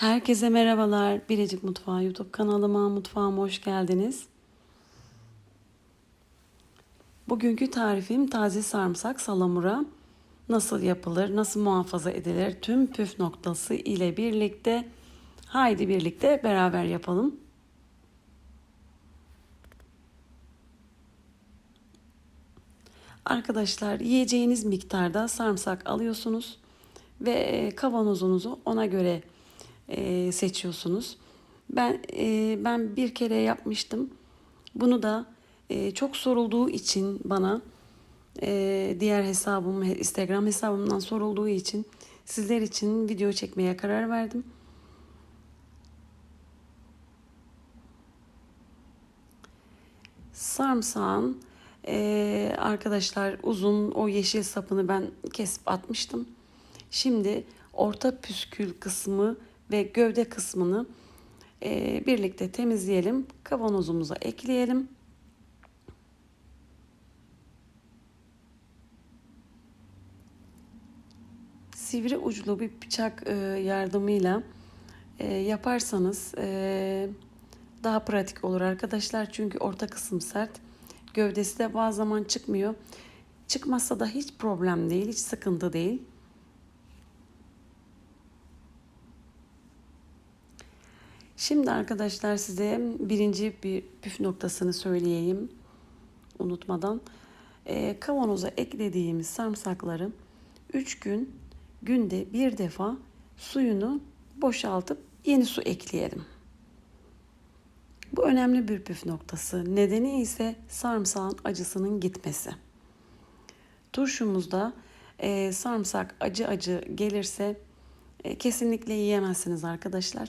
Herkese merhabalar. Biricik Mutfağı YouTube kanalıma, mutfağıma hoş geldiniz. Bugünkü tarifim taze sarımsak salamura. Nasıl yapılır, nasıl muhafaza edilir tüm püf noktası ile birlikte haydi birlikte beraber yapalım. Arkadaşlar yiyeceğiniz miktarda sarımsak alıyorsunuz ve kavanozunuzu ona göre e, seçiyorsunuz. Ben e, ben bir kere yapmıştım. Bunu da e, çok sorulduğu için bana e, diğer hesabım Instagram hesabımdan sorulduğu için sizler için video çekmeye karar verdim. Sarımsağın e, arkadaşlar uzun o yeşil sapını ben kesip atmıştım. Şimdi orta püskül kısmı ve gövde kısmını e, birlikte temizleyelim. Kavanozumuza ekleyelim. Sivri uçlu bir bıçak e, yardımıyla e, yaparsanız e, daha pratik olur arkadaşlar. Çünkü orta kısım sert. Gövdesi de bazı zaman çıkmıyor. Çıkmazsa da hiç problem değil, hiç sıkıntı değil. Şimdi arkadaşlar size birinci bir püf noktasını söyleyeyim unutmadan. E, kavanoza eklediğimiz sarımsakları 3 gün günde bir defa suyunu boşaltıp yeni su ekleyelim. Bu önemli bir püf noktası. Nedeni ise sarımsağın acısının gitmesi. Turşumuzda e, sarımsak acı acı gelirse e, kesinlikle yiyemezsiniz arkadaşlar.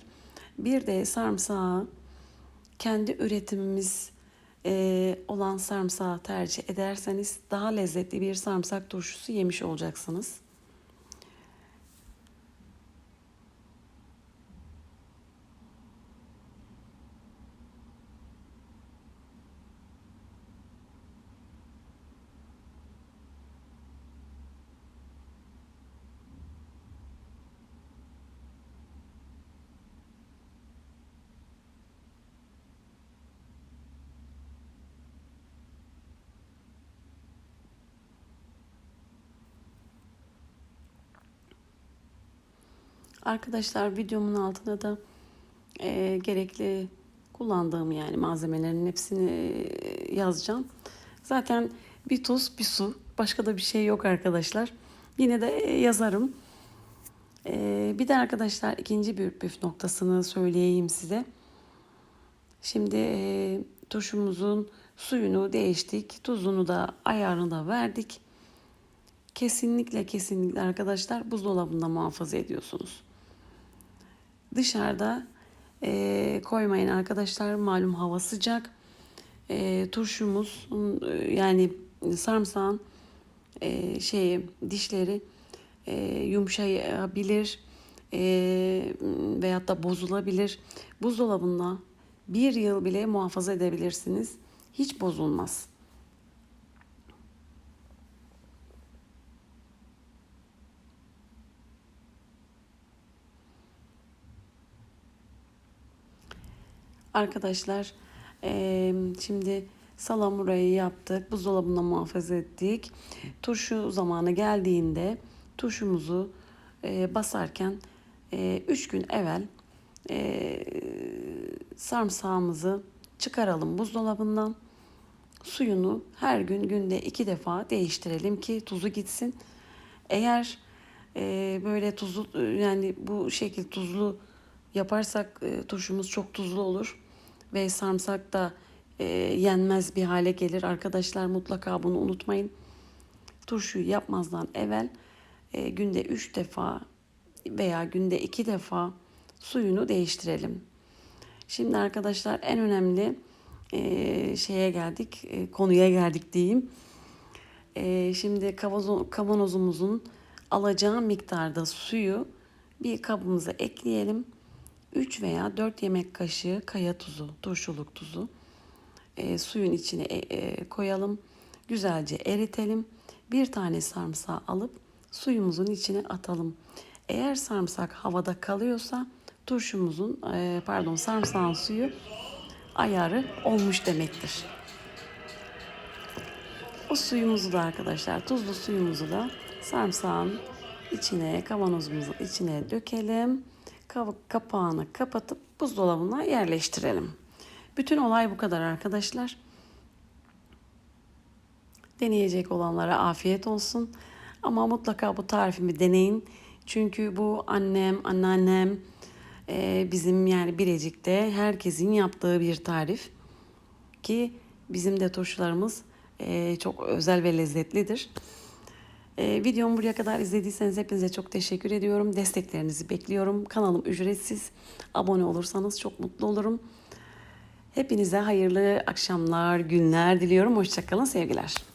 Bir de sarımsağı kendi üretimimiz e, olan sarımsağı tercih ederseniz daha lezzetli bir sarımsak turşusu yemiş olacaksınız. Arkadaşlar videomun altına da e, gerekli kullandığım yani malzemelerin hepsini e, yazacağım. Zaten bir tuz bir su başka da bir şey yok arkadaşlar. Yine de e, yazarım. E, bir de arkadaşlar ikinci bir püf noktasını söyleyeyim size. Şimdi e, turşumuzun suyunu değiştik. Tuzunu da ayarını da verdik. Kesinlikle kesinlikle arkadaşlar buzdolabında muhafaza ediyorsunuz. Dışarıda e, koymayın arkadaşlar. Malum hava sıcak. E, turşumuz yani sarımsağın e, şey dişleri e, yumuşayabilir e, veyahut da bozulabilir. Buzdolabında bir yıl bile muhafaza edebilirsiniz. Hiç bozulmaz. Arkadaşlar e, şimdi salamurayı yaptık. Buzdolabında muhafaza ettik. Turşu zamanı geldiğinde turşumuzu e, basarken 3 e, üç gün evvel e, sarımsağımızı çıkaralım buzdolabından. Suyunu her gün günde iki defa değiştirelim ki tuzu gitsin. Eğer e, böyle tuzlu yani bu şekil tuzlu yaparsak e, turşumuz çok tuzlu olur ve sarımsak da e, yenmez bir hale gelir. Arkadaşlar mutlaka bunu unutmayın. Turşuyu yapmazdan evvel e, günde 3 defa veya günde 2 defa suyunu değiştirelim. Şimdi arkadaşlar en önemli e, şeye geldik, e, konuya geldik diyeyim. E, şimdi kavanozumuzun alacağı miktarda suyu bir kabımıza ekleyelim. 3 veya 4 yemek kaşığı kaya tuzu, turşuluk tuzu e, suyun içine e, e, koyalım. Güzelce eritelim. Bir tane sarımsağı alıp suyumuzun içine atalım. Eğer sarımsak havada kalıyorsa turşumuzun e, pardon sarımsağın suyu ayarı olmuş demektir. O suyumuzu da arkadaşlar tuzlu suyumuzu da sarımsağın içine kavanozumuzun içine dökelim. Kav- Kapağını kapatıp buzdolabına yerleştirelim. Bütün olay bu kadar arkadaşlar. Deneyecek olanlara afiyet olsun. Ama mutlaka bu tarifimi deneyin. Çünkü bu annem, anneannem, e, bizim yani Birecik'te herkesin yaptığı bir tarif. Ki bizim de turşularımız e, çok özel ve lezzetlidir. E, videomu buraya kadar izlediyseniz hepinize çok teşekkür ediyorum. Desteklerinizi bekliyorum. Kanalım ücretsiz. Abone olursanız çok mutlu olurum. Hepinize hayırlı akşamlar, günler diliyorum. Hoşçakalın, sevgiler.